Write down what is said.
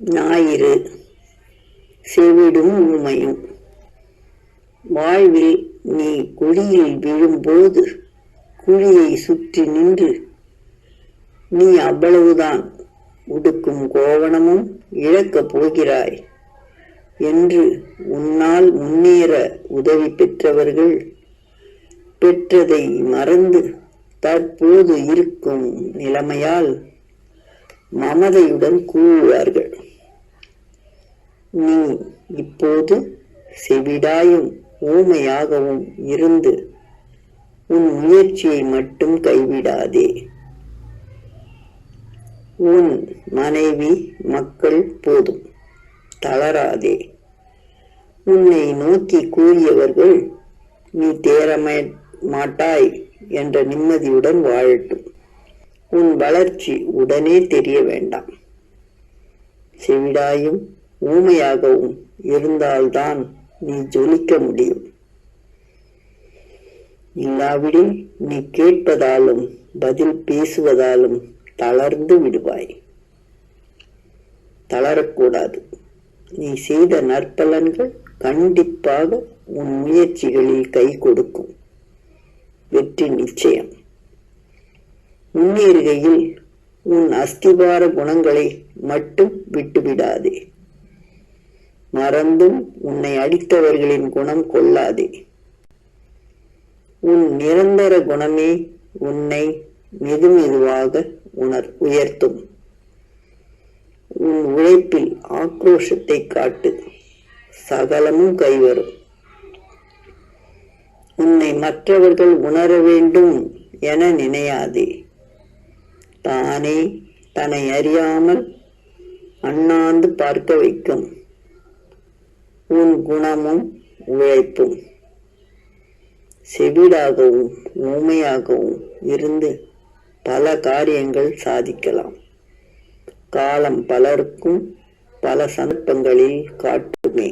ஞாயிறு. செவிடும் ஊமையும் வாழ்வில் நீ குழியில் விழும்போது குழியை சுற்றி நின்று நீ அவ்வளவுதான் உடுக்கும் கோவணமும் இழக்கப் போகிறாய் என்று உன்னால் முன்னேற உதவி பெற்றவர்கள் பெற்றதை மறந்து தற்போது இருக்கும் நிலைமையால் மமதையுடன் கூறுவார்கள். நீ இப்போது செவிடாயும் ஊமையாகவும் இருந்து உன் முயற்சியை மட்டும் கைவிடாதே. உன் மனைவி மக்கள் போதும். தளராதே. உன்னை நோக்கி கூறியவர்கள் நீ தேரமே மாட்டாய் என்ற நிம்மதியுடன் வாழட்டும். உன் வளர்ச்சி உடனே தெரிய வேண்டாம். செவிடாயும் ஊமையாகவும் இருந்தால்தான் நீ ஜொலிக்க முடியும். இல்லாவிடில் நீ கேட்பதாலும் பதில் பேசுவதாலும் தளர்ந்து விடுவாய். தளரக்கூடாது. நீ செய்த நற்பலன்கள் கண்டிப்பாக உன் முயற்சிகளில் கை கொடுக்கும். வெற்றி நிச்சயம். முன்னேறுகையில் உன் அஸ்திபார குணங்களை மட்டும் விட்டுவிடாதே. மறந்தும் உன்னை அடித்தவர்களின் குணம் கொள்ளாதே. உன் நிரந்தர குணமே உன்னை மெதுமெதுவாக உணர் உயர்த்தும். உன் உழைப்பில் ஆக்ரோஷத்தை காட்டு. சகலமும் கைவரும். உன்னை மற்றவர்கள் உணர வேண்டும் என நினையாதே. தானே தன்னை அறியாமல் அண்ணாந்து பார்க்க வைக்கும். உன் குணமும் உழைப்பும் செவிடாகவும் ஊமையாகவும் இருந்து பல காரியங்கள் சாதிக்கலாம். காலம் பலருக்கும் பல சந்தர்ப்பங்களில் காட்டுமே.